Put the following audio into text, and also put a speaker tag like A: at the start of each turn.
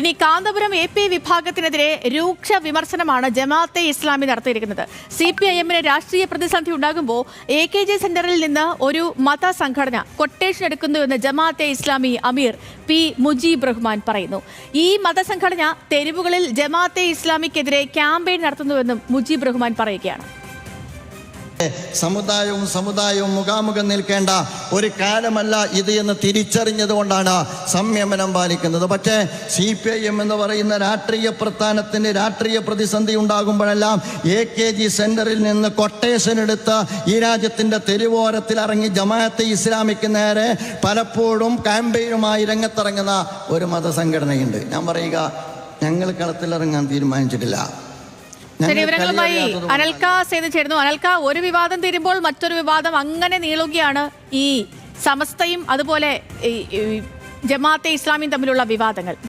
A: ഇനി Kanthapuram A P വിഭാഗത്തിനെതിരെ രൂക്ഷ വിമർശനമാണ് ജമാഅത്തെ ഇസ്ലാമി നടത്തിയിരിക്കുന്നത്. സി പി ഐ എമ്മിന് രാഷ്ട്രീയ പ്രതിസന്ധി ഉണ്ടാകുമ്പോൾ എ കെ ജെ സെന്ററിൽ നിന്ന് ഒരു മത സംഘടന കൊട്ടേഷൻ എടുക്കുന്നുവെന്ന് ജമാഅത്തെ ഇസ്ലാമി അമീർ പി മുജീബ് റഹ്മാൻ പറയുന്നു. ഈ മതസംഘടന തെരുവുകളിൽ ജമാഅത്തെ ഇസ്ലാമിക്കെതിരെ ക്യാമ്പയിൻ നടത്തുന്നുവെന്നും മുജീബ് റഹ്മാൻ പറയുകയാണ്.
B: സമുദായവും സമുദായവും മുഖാമുഖം നിൽക്കേണ്ട ഒരു കാലമല്ല ഇത് എന്ന് തിരിച്ചറിഞ്ഞത് കൊണ്ടാണ് സംയമനം പാലിക്കുന്നത്. പക്ഷേ സി പി ഐ എം എന്ന് പറയുന്ന രാഷ്ട്രീയ പ്രസ്ഥാനത്തിന് രാഷ്ട്രീയ പ്രതിസന്ധി ഉണ്ടാകുമ്പോഴെല്ലാം എ കെ ജി സെന്ററിൽ നിന്ന് കൊട്ടേഷൻ എടുത്ത് ഈ രാജ്യത്തിന്റെ തെരുവോരത്തിൽ ഇറങ്ങി ജമാഅത്തെ ഇസ്ലാമിക്ക് നേരെ പലപ്പോഴും ക്യാമ്പയിനുമായി രംഗത്തിറങ്ങുന്ന ഒരു മതസംഘടനയുണ്ട്. ഞാൻ പറയുക ഞങ്ങൾ കളത്തിലിറങ്ങാൻ തീരുമാനിച്ചിട്ടില്ല.
A: ശരി വിവരങ്ങളുമായി അനൽക്ക സേതു ചേരുന്നു. അനൽക്ക ഒരു വിവാദം തീരുമ്പോൾ മറ്റൊരു വിവാദം അങ്ങനെ നീളുകയാണ് ഈ സമസ്തയും അതുപോലെ ജമാഅത്തെ ഇസ്ലാമിയും തമ്മിലുള്ള വിവാദങ്ങൾ.